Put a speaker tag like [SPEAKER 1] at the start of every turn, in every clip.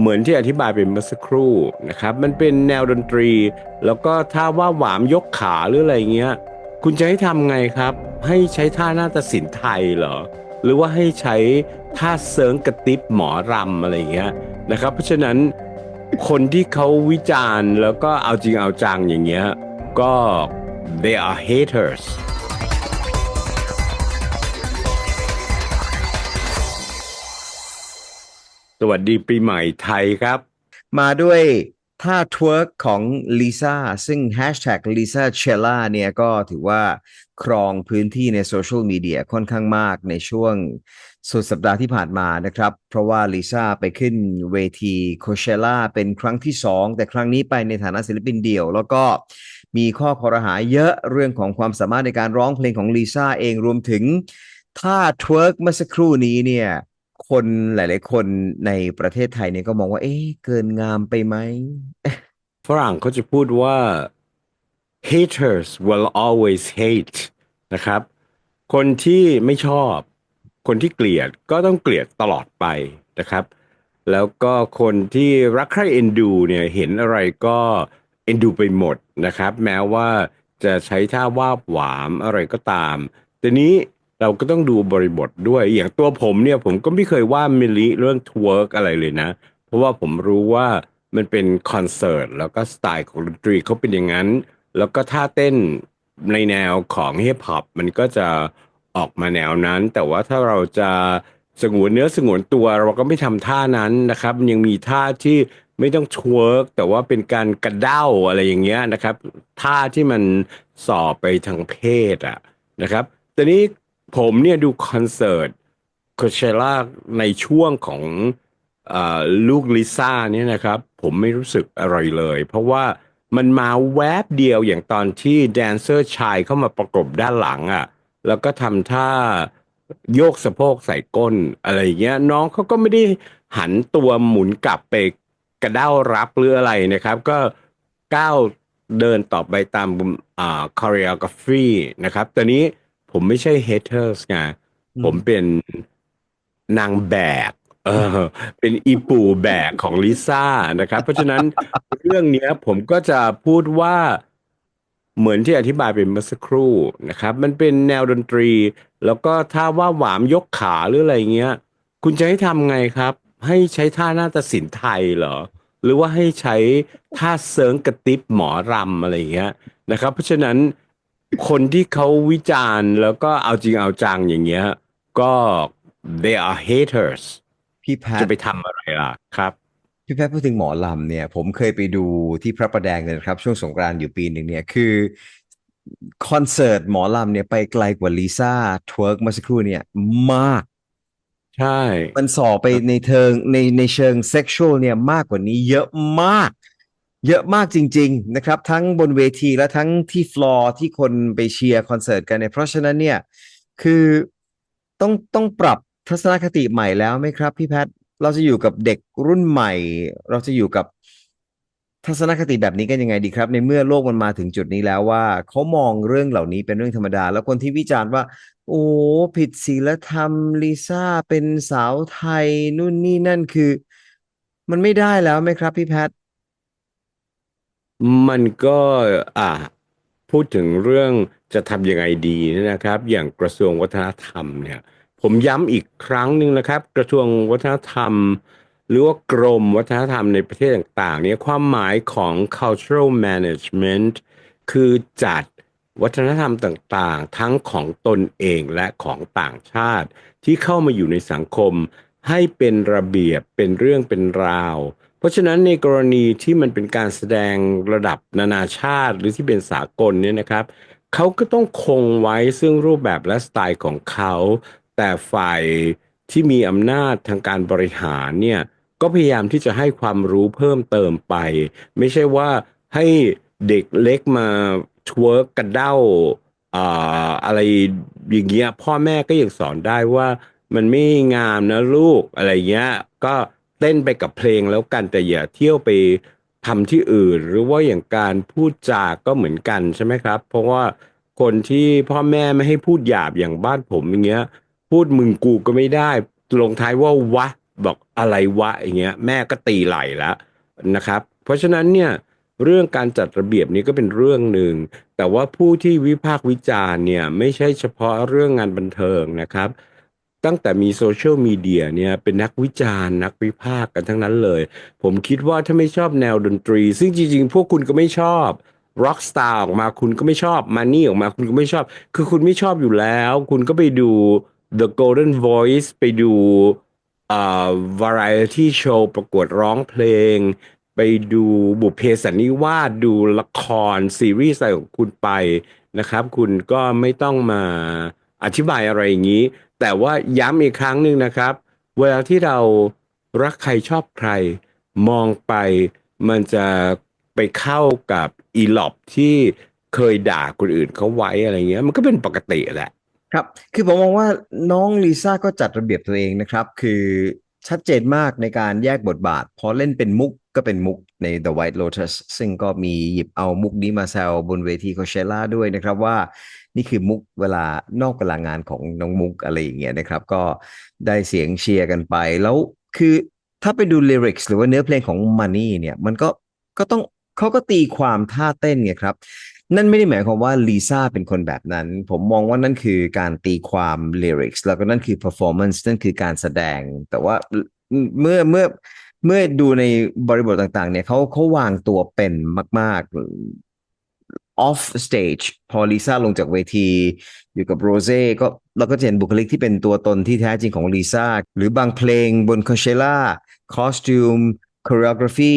[SPEAKER 1] เหมือนที่อธิบายไปเมื่อสักครู่นะครับ มันเป็นแนวดนตรี แล้วก็ถ้าว่าหวามยกขาหรืออะไรเงี้ย คุณจะให้ทำไงครับ ให้ใช้ท่านาฏศิลป์ไทยเหรอ หรือว่าให้ใช้ท่าเสริงกระติบหมอรำอะไรเงี้ยนะครับ เพราะฉะนั้นคนที่เขาวิจารณ์แล้วก็เอาจริงเอาจังอย่างเงี้ยก็ they are haters สวัสดีปีใหม่ไทยครับ
[SPEAKER 2] มาด้วยท่าทเวิร์กของลิซ่าซึ่ง Hashtag Lisa Chella เนี่ยก็ถือว่าครองพื้นที่ในโซเชียลมีเดียค่อนข้างมากในช่วงสุดสัปดาห์ที่ผ่านมานะครับ เพราะว่าลิซ่าไปขึ้นเวทีโคเชล่าเป็นครั้งที่สองแต่ครั้งนี้ไปในฐานะศิลปินเดี่ยว แล้วก็มีข้อคอรหาเยอะเรื่องของความสามารถในการร้องเพลงของลิซ่าเองรวมถึงท่าทเวิร์กเมื่อสักครู่นี้เนี่ย คนหลาย ๆ คนในประเทศไทยเนี่ยก็มองว่า เอ๊ะเกินงามไปไหม
[SPEAKER 1] ฝรั่งเขาจะพูดว่า haters will always hate นะครับ คนที่ไม่ชอบ คนที่เกลียดก็ต้องเกลียดตลอดไปนะครับ แล้วก็คนที่รักใคร่เอ็นดูเนี่ยเห็นอะไรก็เอ็นดูไปหมดนะครับ แม้ว่าจะใช้ท่าวาบหวามอะไรก็ตามทีนี้ เราก็ต้องดูบริบทด้วย อย่างตัวผมเนี่ยผมก็ไม่เคยว่ามิลิเรื่องทเวิร์กอะไรเลยนะ เพราะว่าผมรู้ว่ามันเป็นคอนเสิร์ตแล้วก็สไตล์ของดนตรีเขาเป็นอย่างนั้น แล้วก็ท่าเต้นในแนวของฮิปฮอปมันก็จะออกมาแนวนั้น แต่ว่าถ้าเราจะสงวนเนื้อสงวนตัวเราก็ไม่ทำท่านั้นนะครับ ยังมีท่าที่ไม่ต้องทเวิร์กแต่ว่าเป็นการกระเด้าอะไรอย่างเงี้ยนะครับ ท่าที่มันสอบไปทางเพศอะนะครับแต่นี้ ผมเนี่ยดูคอนเสิร์ตโคเชล่าในช่วงของอลูกลิซ่าเนี่ยนะครับ ผมไม่รู้สึกอะไรเลย เพราะว่ามันมาแวบเดียวอย่างตอนที่แดนเซอร์ชายเข้ามาประกบด้านหลังอะ่ะ แล้วก็ทำท่าโยกสะโพกใส่ก้นอะไรอย่างเงี้ย น้องเขาก็ไม่ได้หันตัวหมุนกลับไปกระด้ารับหรืออะไรนะครับ ก็ก้าวเดินต่อไปตามอ่า choreography นะครับตอนนี้ ผมไม่ใช่ haters ไง
[SPEAKER 2] อืม
[SPEAKER 1] ผมเป็นนางแบกเออเป็นอีปูแบกของลิซ่านะครับ เพราะฉะนั้นเรื่องเนี้ยผมก็จะพูดว่าเหมือนที่อธิบายไปเมื่อสักครู่นะครับ มันเป็นแนวดนตรี แล้วก็ถ้าว่าหวามยกขาหรืออะไรเงี้ย คุณจะให้ทำไงครับ ให้ใช้ท่านาฏศิลป์ไทยเหรอ หรือว่าให้ใช้ท่าเสริงกระติบหมอรำอะไรเงี้ยนะครับ เพราะฉะนั้น คนที่เขาวิจารณ์แล้วก็เอาจริงเอาจังอย่างเงี้ย ก็ they are haters
[SPEAKER 2] พี่แพท
[SPEAKER 1] จะไปทำอะไรล่ะครับ
[SPEAKER 2] พี่แพทพูดถึงหมอลำเนี่ย ผมเคยไปดูที่พระประแดงเลยนะครับ ช่วงสงกรานต์อยู่ปีหนึ่งเนี่ยคือคอนเสิร์ตหมอลำเนี่ยไปไกลกว่าลิซ่าทเวิร์กเมื่อสักครู่เนี่ยมาก
[SPEAKER 1] ใช่
[SPEAKER 2] มันส่อไปในเทิงในในเชิงเซ็กชวลเนี่ยมากกว่านี้เยอะมาก เยอะมากจริง ๆ นะครับ ทั้งบนเวทีและทั้งที่ฟลอร์ที่คนไปเชียร์คอนเสิร์ตกันเนี่ยเพราะฉะนั้นเนี่ยคือต้องต้องปรับทัศนคติใหม่แล้วไหมครับพี่แพทเราจะอยู่กับเด็กรุ่นใหม่ เราจะอยู่กับทัศนคติแบบนี้กันยังไงดีครับ ในเมื่อโลกมันมาถึงจุดนี้แล้วว่าเขามองเรื่องเหล่านี้เป็นเรื่องธรรมดา แล้วคนที่วิจารณ์ว่า โอ้ผิดศีลธรรมลิซ่าเป็นสาวไทยนู่นนี่นั่นคือ มันไม่ได้แล้วไหมครับพี่แพท
[SPEAKER 1] มันก็ อ่า พูดถึงเรื่องจะทำยังไงดีนะครับ อย่างกระทรวงวัฒนธรรมเนี่ย ผมย้ำอีกครั้งหนึ่งนะครับ กระทรวงวัฒนธรรม หรือว่ากรมวัฒนธรรมในประเทศต่าง ๆ เนี่ยความหมายของ cultural management คือจัดวัฒนธรรมต่าง ๆ ทั้งของตนเองและของต่างชาติ ที่เข้ามาอยู่ในสังคม ให้เป็นระเบียบเป็นเรื่องเป็นราว เพราะฉะนั้นในกรณีที่มันเป็นการแสดงระดับนานาชาติ หรือที่เป็นสากลเนี่ยนะครับเขาก็ต้องคงไว้ซึ่งรูปแบบและสไตล์ของเขา แต่ฝ่ายที่มีอำนาจทางการบริหารเนี่ยก็พยายามที่จะให้ความรู้เพิ่มเติมไป ไม่ใช่ว่าให้เด็กเล็กมาทเวิร์กกระเด้าอ่าอะไรอย่างเงี้ยพ่อแม่ก็ยังสอนได้ว่า มันไม่งามนะลูกอะไรเงี้ย ก็เต้นไปกับเพลงแล้วกันแต่อย่าเที่ยวไปทำที่อื่น หรือว่าอย่างการพูดจาก็เหมือนกันใช่ไหมครับ เพราะว่าคนที่พ่อแม่ไม่ให้พูดหยาบอย่างบ้านผมอย่างเงี้ย พูดมึงกูก็ไม่ได้ลงท้ายว่าวะบอกอะไรวะอย่างเงี้ย แม่ก็ตีไหล่แล้วนะครับ เพราะฉะนั้นเนี่ยเรื่องการจัดระเบียบนี้ก็เป็นเรื่องหนึ่ง แต่ว่าผู้ที่วิพากษ์วิจารณ์เนี่ยไม่ใช่เฉพาะเรื่องงานบันเทิงนะครับ ตั้งแต่มีโซเชียลมีเดียเนี่ยเป็นนักวิจารณ์ นักวิพากษ์กันทั้งนั้นเลย ผมคิดว่าถ้าไม่ชอบแนวดนตรี ซึ่งจริงๆ พวกคุณก็ไม่ชอบร็อกสตาร์ออกมาคุณก็ไม่ชอบมานี่ออกมาคุณก็ไม่ชอบ คือคุณไม่ชอบอยู่แล้ว คุณก็ไปดู The Golden Voice ไปดูอ่า variety show ประกวดร้องเพลง ไปดูบุพเพสันนิวาสดูละครซีรีส์อะไรของคุณไปนะครับ คุณก็ไม่ต้องมา อธิบายอะไรอย่างนี้ แต่ว่าย้ำอีกครั้งหนึ่งนะครับ เวลาที่เรารักใครชอบใคร มองไปมันจะไปเข้ากับอีหลอบที่เคยด่าคนอื่นเขาไว้อะไรเงี้ย มันก็เป็นปกติแหละ
[SPEAKER 2] ครับ คือผมมองว่าน้องลิซ่าก็จัดระเบียบตัวเองนะครับ คือชัดเจนมากในการแยกบทบาท พอเล่นเป็นมุกก็เป็นมุกใน The White Lotus ซึ่งก็มีหยิบเอามุกนี้มาแซวบนเวทีโคเชล่าด้วยนะครับว่า นี่คือมุกเวลานอกเวลางานของน้องมุกอะไรอย่างเงี้ยนะครับ ก็ได้เสียงเชียร์กันไป แล้วคือถ้าไปดูลิริกส์หรือว่าเนื้อเพลงของ Money เนี่ยมันก็ก็ต้องเขาก็ตีความท่าเต้นไงครับ นั่นไม่ได้หมายความว่าลิซ่าเป็นคนแบบนั้น ผมมองว่านั่นคือการตีความลิริกส์แล้วก็นั่นคือ performance นั่นคือการแสดง แต่ว่าเมื่อเมื่อเมื่อดูในบริบทต่างๆ เนี่ยเขาเขาวางตัวเป็นมาก ๆ off stage พอลิซ่าลงจากเวที อยู่กับโรเซ่ก็เราก็จะเห็นบุคลิกที่เป็นตัวตนที่แท้จริงของลิซ่าหรือบางเพลงบนโคเชล่าคอสตูม choreography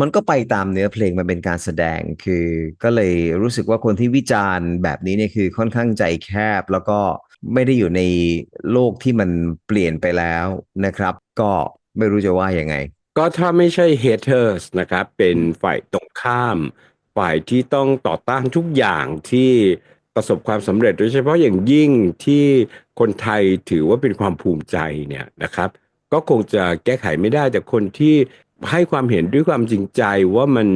[SPEAKER 2] มันก็ไปตามเนื้อเพลงมันเป็นการแสดงคือ ก็เลยรู้สึกว่าคนที่วิจารณ์แบบนี้เนี่ยคือค่อนข้างใจแคบ แล้วก็ไม่ได้อยู่ในโลกที่มันเปลี่ยนไปแล้วนะครับ ก็ไม่รู้จะว่ายังไง
[SPEAKER 1] ก็ถ้าไม่ใช่ haters นะครับ เป็นฝ่ายตรงข้าม ฝ่ายที่ต้องต่อต้านทุกอย่างที่ประสบความสำเร็จ โดยเฉพาะอย่างยิ่งที่คนไทยถือว่าเป็นความภูมิใจเนี่ยนะครับ ก็คงจะแก้ไขไม่ได้แต่คนที่ให้ความเห็นด้วยความจริงใจว่ามัน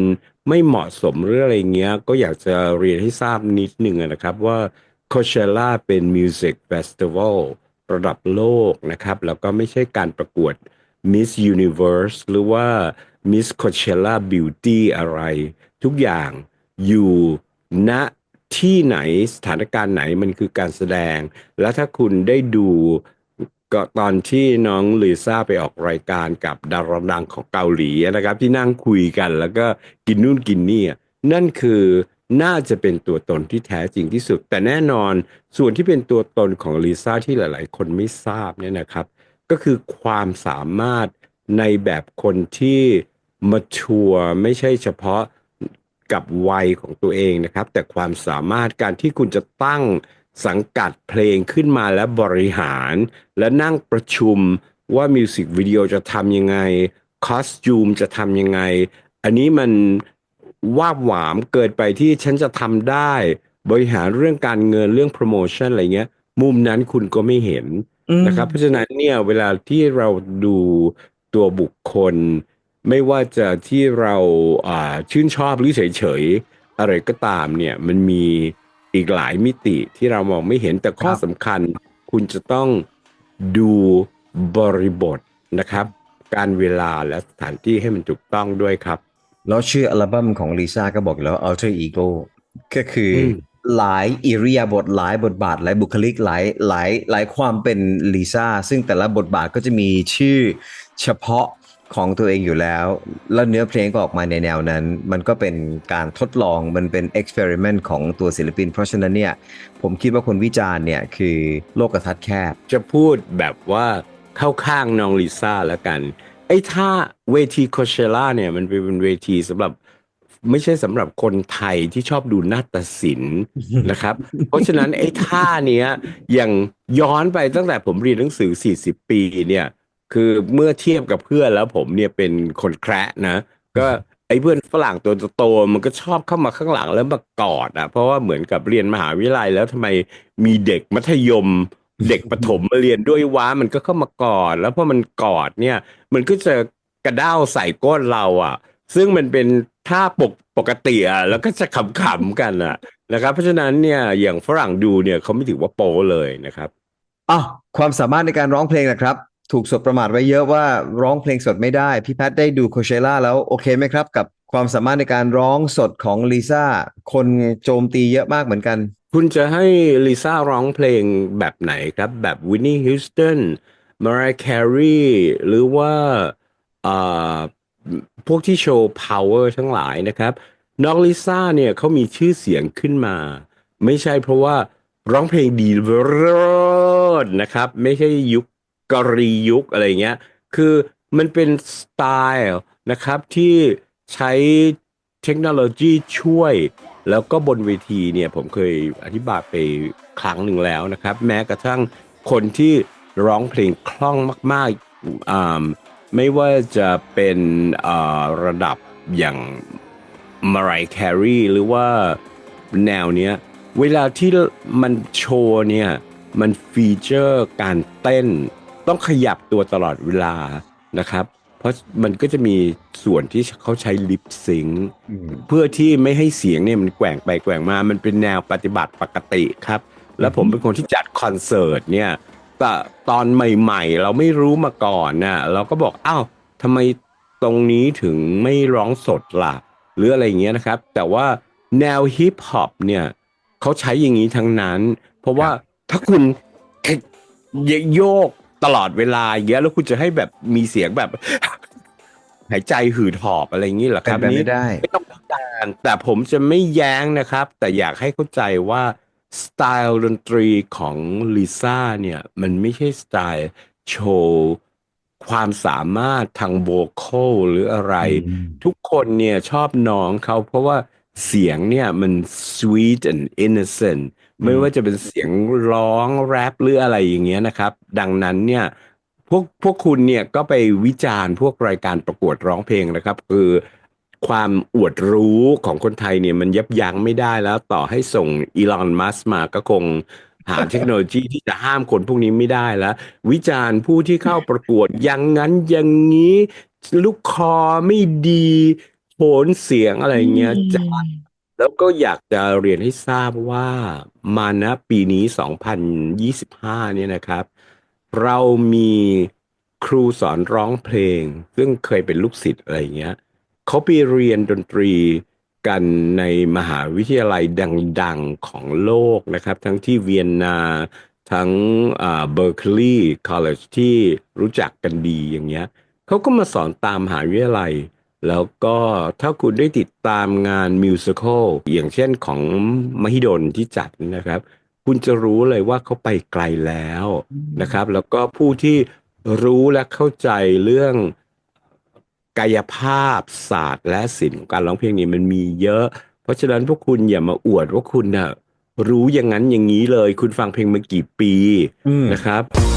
[SPEAKER 1] ไม่เหมาะสมหรืออะไรเงี้ย ก็อยากจะเรียนให้ทราบนิดหนึ่งนะครับว่า Coachella เป็น Music Festival ระดับโลกนะครับ แล้วก็ไม่ใช่การประกวด Miss Universe หรือว่า Miss Coachella Beauty อะไร ทุกอย่างอยู่ณที่ไหนสถานการณ์ไหนมันคือการแสดง แล้วถ้าคุณได้ดูก็ตอนที่น้องลิซ่าไปออกรายการกับดาราดังของเกาหลีนะครับ ที่นั่งคุยกันแล้วก็กินนู่นกินนี่นั่นคือน่าจะเป็นตัวตนที่แท้จริงที่สุด แต่แน่นอนส่วนที่เป็นตัวตนของลิซ่าที่หลาย ๆ คนไม่ทราบเนี่ยนะครับ ก็คือความสามารถในแบบคนที่มาชัวไม่ใช่เฉพาะ กับวัยของตัวเองนะครับ แต่ความสามารถการที่คุณจะตั้งสังกัดเพลงขึ้นมาและบริหาร และนั่งประชุมว่ามิวสิกวิดีโอจะทำยังไงคอสตูมจะทำยังไง อันนี้มันวาบหวามเกินไปที่ฉันจะทำได้ บริหารเรื่องการเงินเรื่องโปรโมชั่นอะไรเงี้ย มุมนั้นคุณก็ไม่เห็นนะครับ เพราะฉะนั้นเนี่ยเวลาที่เราดูตัวบุคคล ไม่ว่าจะที่เราอ่าชื่นชอบหรือเฉยๆอะไรก็ตามเนี่ยมันมีอีกหลายมิติที่เรามองไม่เห็นแต่ข้อ
[SPEAKER 2] ครับ
[SPEAKER 1] สำคัญ คุณจะต้องดูบริบทนะครับ การเวลาและสถานที่ให้มันถูกต้องด้วยครับ
[SPEAKER 2] แล้วชื่ออัลบั้มของลิซ่าก็บอกอยู่แล้ว Alter Ego ก็คืออ
[SPEAKER 1] ม
[SPEAKER 2] หลายอิริยาบถหลายบทบาทหลายบุคลิกหลายหลายหลายความเป็นลิซ่าซึ่งแต่ละบทบาทก็จะมีชื่อเฉพาะ ของตัวเองอยู่แล้ว แล้วเนื้อเพลงก็ออกมาในแนวนั้น มันก็เป็นการทดลองมันเป็นเอ็กซ์เพร์เมนต์ของตัวศิลปิน เพราะฉะนั้นเนี่ยผมคิดว่าคนวิจารณ์เนี่ยคือโลกทัศน์แคบ
[SPEAKER 1] จะพูดแบบว่าเข้าข้างน้องลิซ่าแล้วกัน ไอ้ถ้าเวทีโคเชล่าเนี่ยมันเป็นเวทีสำหรับไม่ใช่สำหรับคนไทยที่ชอบดูนาฏศิลป์นะครับ เพราะฉะนั้นไอ้ท่าเนี้ยอย่างย้อนไปตั้งแต่ผมเรียนหนังสือ 40 ปีเนี่ย คือเมื่อเทียบกับเพื่อนแล้วผมเนี่ยเป็นคนแคระนะ ก็ไอ้เพื่อนฝรั่งตัวโตๆมันก็ชอบเข้ามาข้างหลังแล้วมากอดอะ เพราะว่าเหมือนกับเรียนมหาวิทยาลัยแล้วทำไมมีเด็กมัธยม เด็กประถมมาเรียนด้วยว้ามันก็เข้ามากอด แล้วพอมันกอดเนี่ย มันก็จะกระด้าวใส่ก้นเราอะ ซึ่งมันเป็นท่าปกปกติอะแล้วก็จะขำๆกันอะนะครับเพราะฉะนั้นเนี่ยอย่างฝรั่งดูเนี่ยเขาไม่ถือว่าโปเลยนะครับ
[SPEAKER 2] อ้าวความสามารถในการร้องเพลงนะครับ ถูกสบประมาทไว้เยอะว่าร้องเพลงสดไม่ได้ พี่แพทย์ได้ดูโคเชล่าแล้วโอเคไหมครับ กับความสามารถในการร้องสดของลิซ่าคนโจมตีเยอะมากเหมือนกัน
[SPEAKER 1] คุณจะให้ลิซ่าร้องเพลงแบบไหนครับ แบบวินนี่ฮิวสตันมาราแครีหรือว่าอ่าพวกที่โชว์ power ทั้งหลายนะครับน้องลิซ่าเนี่ยเขามีชื่อเสียงขึ้นมา ไม่ใช่เพราะว่าร้องเพลงดีเลิศนะครับ ไม่ใช่ยุค กรียุคอะไรเงี้ย คือมันเป็นสไตล์นะครับที่ใช้เทคโนโลยีช่วย แล้วก็บนเวทีเนี่ยผมเคยอธิบายไปครั้งหนึ่งแล้วนะครับ แม้กระทั่งคนที่ร้องเพลงคล่องมากๆอ่าไม่ว่าจะเป็นอ่าระดับอย่างมารายแครีหรือว่าแนวเนี้ย เวลาที่มันโชว์เนี่ย มันฟีเจอร์การเต้น ต้องขยับตัวตลอดเวลานะครับ เพราะมันก็จะมีส่วนที่เขาใช้ลิปซิงค์เพื่อที่ไม่ให้เสียงเนี่ยมันแกว่งไปแกว่งมา มันเป็นแนวปฏิบัติปกติครับ แล้วผมเป็นคนที่จัดคอนเสิร์ตเนี่ยแต่ตอนใหม่ๆ เราไม่รู้มาก่อนน่ะเราก็บอกอ้าวทำไมตรงนี้ถึงไม่ร้องสดล่ะ หรืออะไรอย่างเงี้ยนะครับ แต่ว่าแนวฮิปฮอปเนี่ยเขาใช้อย่างนี้ทั้งนั้น เพราะว่าถ้าคุณโยก ตลอดเวลาอย่างเงี้ยแล้วคุณจะให้แบบมีเสียงแบบ หายใจหืดหอบอะไรอย่างนี้เหรอค
[SPEAKER 2] เป็น
[SPEAKER 1] รับ
[SPEAKER 2] ไปไม่ได้
[SPEAKER 1] ไม่ต้องการแต่ผมจะไม่แย้งนะครับ แต่อยากให้เข้าใจว่าสไตล์ดนตรีของลิซ่าเนี่ย มันไม่ใช่สไตล์โชว์ความสามารถทางโวคอลหรืออะไร
[SPEAKER 2] อืม
[SPEAKER 1] ทุกคนเนี่ยชอบน้องเขาเพราะว่าเสียงเนี่ยมัน sweet and innocent ไม่ว่าจะเป็นเสียงร้องแรปหรืออะไรอย่างเงี้ยนะครับ ดังนั้นเนี่ยพวกพวกคุณเนี่ยก็ไปวิจารณ์พวกรายการประกวดร้องเพลงนะครับ คือความอวดรู้ของคนไทยเนี่ยมันยับยั้งไม่ได้แล้วต่อให้ส่งอีลอนมัสมาก็คงหาเทคโนโลยีที่จะห้ามคนพวกนี้ไม่ได้แล้ว วิจารณ์ผู้ที่เข้าประกวดอย่างนั้นอย่างนี้ ลูกคอไม่ดีโผนเสียงอะไรเงี้ยจะ แล้วก็อยากจะเรียนให้ทราบว่ามาณปีนี้ 2025 เนี่ยนะครับ เรามีครูสอนร้องเพลง ซึ่งเคยเป็นลูกศิษย์อะไรเงี้ยเขาไปเรียนดนตรีกันในมหาวิทยาลัยดังๆของโลกนะครับ ทั้งที่เวียนนาทั้งเบอร์คลีย์คอลเลจที่รู้จักกันดีอย่างเงี้ยเขาก็มาสอนตามมหาวิทยาลัย แล้วก็ถ้าคุณได้ติดตามงานมิวสิควลอย่างเช่นของมหิดลที่จัดนะครับ คุณจะรู้เลยว่าเขาไปไกลแล้วนะครับ แล้วก็ผู้ที่รู้และเข้าใจเรื่องกายภาพศาสตร์และศิลป์ของการร้องเพลงนี้มันมีเยอะ เพราะฉะนั้นพวกคุณอย่ามาอวดว่าคุณน่ะรู้อย่างนั้นอย่างนี้เลย คุณฟังเพลงมากี่ปีนะครับ